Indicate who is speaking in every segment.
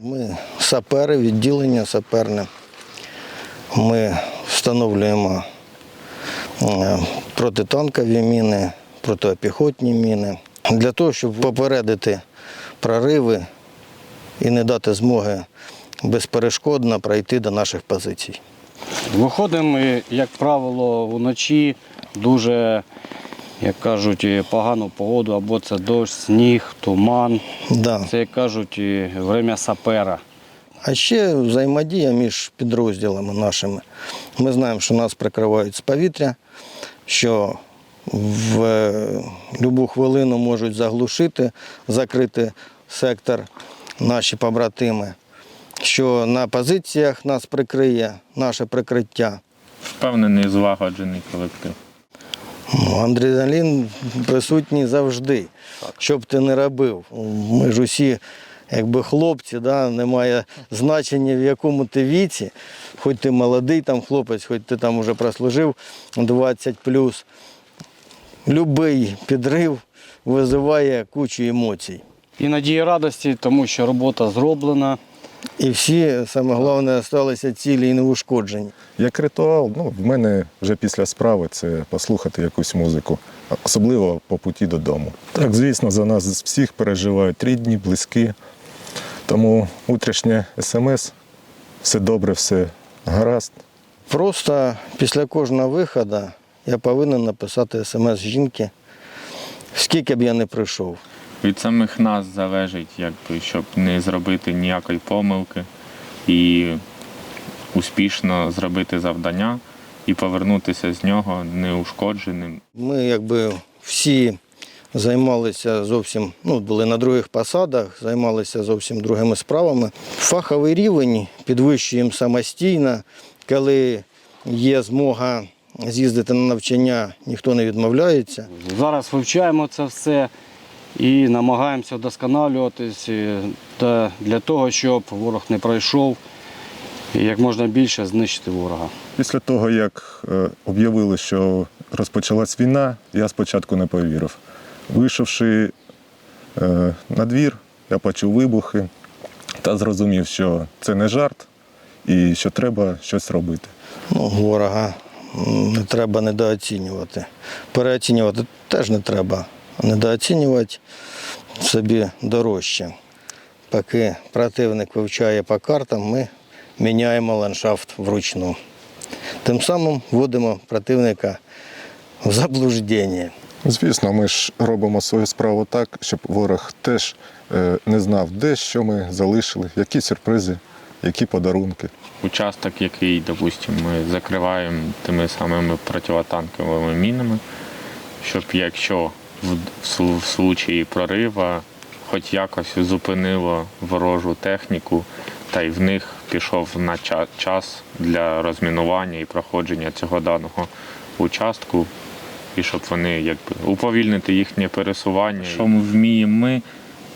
Speaker 1: Ми сапери, відділення саперне. Ми встановлюємо е, протитанкові міни, протипіхотні міни для того, щоб попередити прориви і не дати змоги безперешкодно пройти до наших позицій.
Speaker 2: Виходимо, як правило, вночі дуже, як кажуть, погану погоду, або це дощ, сніг, туман.
Speaker 1: Да.
Speaker 2: Це, як кажуть, время сапера.
Speaker 1: А ще взаємодія між підрозділами нашими. Ми знаємо, що нас прикривають з повітря, що в будь-яку хвилину можуть заглушити, закрити сектор наші побратими, що на позиціях нас прикриє наше прикриття.
Speaker 3: Впевнений, злагоджений колектив.
Speaker 1: Ну, Адреналін присутній завжди. Що б ти не робив. Ми ж усі, якби хлопці, да, немає значення в якому ти віці, хоч ти молодий там хлопець, хоч ти там вже прослужив 20 Любий підрив визиває кучу емоцій.
Speaker 2: І надії радості, тому що робота зроблена.
Speaker 1: І всі, саме головне, залишилися цілі і неушкоджені.
Speaker 4: Як ритуал, ну, в мене вже після справи це послухати якусь музику, особливо по путі додому. Так, звісно, за нас всіх переживають рідні, близькі. Тому утрішнє смс, все добре, все гаразд.
Speaker 1: Просто після кожного виходу я повинен написати смс жінки, скільки б я не прийшов.
Speaker 3: Від самих нас залежить, якби, щоб не зробити ніякої помилки і успішно зробити завдання і повернутися з нього неушкодженим.
Speaker 1: Ми якби всі займалися зовсім, ну, були на других посадах, займалися зовсім другими справами. Фаховий рівень підвищуємо самостійно, коли є змога з'їздити на навчання, ніхто не відмовляється.
Speaker 2: Зараз вивчаємо це все і намагаємося вдосконалюватись та для того, щоб ворог не пройшов і як можна більше знищити ворога.
Speaker 4: Після того, як е, об'явили, що розпочалась війна, я спочатку не повірив. Вийшовши е, на двір, я почув вибухи та зрозумів, що це не жарт і що треба щось робити.
Speaker 1: Ну, ворога не треба недооцінювати. Переоцінювати теж не треба. Недооцінювати собі дорожче. Поки противник вивчає по картам, ми міняємо ландшафт вручну. Тим самим вводимо противника в заблуждення.
Speaker 4: Звісно, ми ж робимо свою справу так, щоб ворог теж е, не знав, де що ми залишили, які сюрпризи, які подарунки.
Speaker 3: Участок, який, допустимо, ми закриваємо тими самими противотанковими мінами, щоб якщо в, в, слу- в случаї прорива хоч якось зупинило ворожу техніку, та й в них пішов на час для розмінування і проходження цього даного участку, і щоб вони якби уповільнити їхнє пересування. Що ми вміємо ми,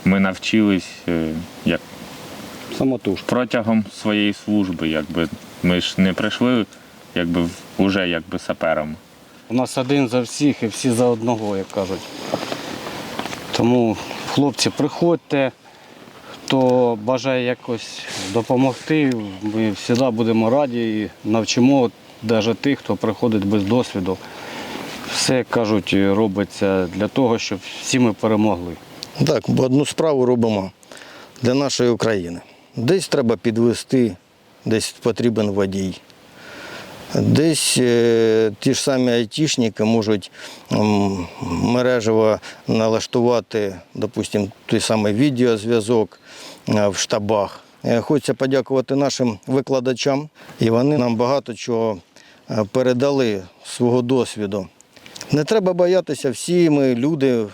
Speaker 3: ми навчились е, як
Speaker 2: Самотужки.
Speaker 3: протягом своєї служби, якби ми ж не прийшли, якби в- уже якби саперами.
Speaker 2: У нас один за всіх і всі за одного, як кажуть. Тому, хлопці, приходьте, хто бажає якось допомогти, ми завжди будемо раді і навчимо навіть тих, хто приходить без досвіду. Все, як кажуть, робиться для того, щоб всі ми перемогли.
Speaker 1: Так, одну справу робимо для нашої України. Десь треба підвести, десь потрібен водій. Десь е, ті ж самі айтішники можуть мережево налаштувати, допустимо, той самий відеозв'язок е, в штабах. Е, Хочеться подякувати нашим викладачам, і вони нам багато чого передали свого досвіду. Не треба боятися, всі ми люди,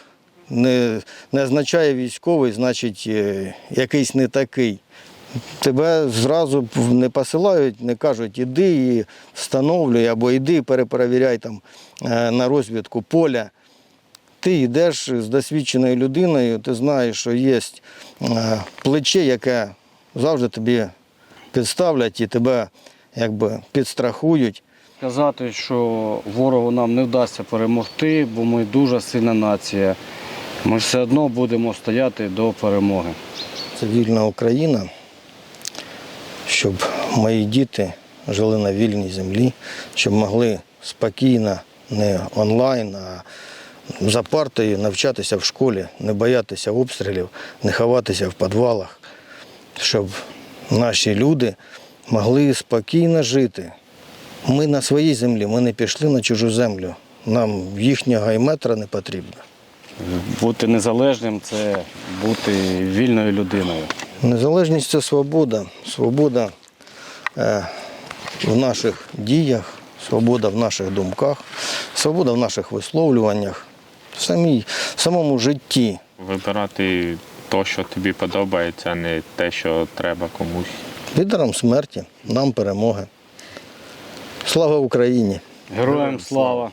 Speaker 1: не, не означає військовий, значить якийсь не такий. Тебе зразу не посилають, не кажуть, іди і встановлюй, або іди переперевіряй там е, на розвідку поля. Ти йдеш з досвідченою людиною, ти знаєш, що є е, плече, яке завжди тобі підставлять і тебе якби підстрахують.
Speaker 2: Сказати, що ворогу нам не вдасться перемогти, бо ми дуже сильна нація. Ми все одно будемо стояти до перемоги.
Speaker 1: Це вільна Україна, щоб мої діти жили на вільній землі, щоб могли спокійно, не онлайн, а за партою навчатися в школі, не боятися обстрілів, не ховатися в підвалах, щоб наші люди могли спокійно жити. Ми на своїй землі, ми не пішли на чужу землю. Нам їхнього і метра не потрібно.
Speaker 2: Бути незалежним це бути вільною людиною.
Speaker 1: Незалежність це свобода. Свобода е, в наших діях, свобода в наших думках, свобода в наших висловлюваннях, в, самій, в самому житті.
Speaker 3: Вибирати те, що тобі подобається, а не те, що треба комусь.
Speaker 1: Лідерам смерті, нам перемоги. Слава Україні!
Speaker 2: Героям слава!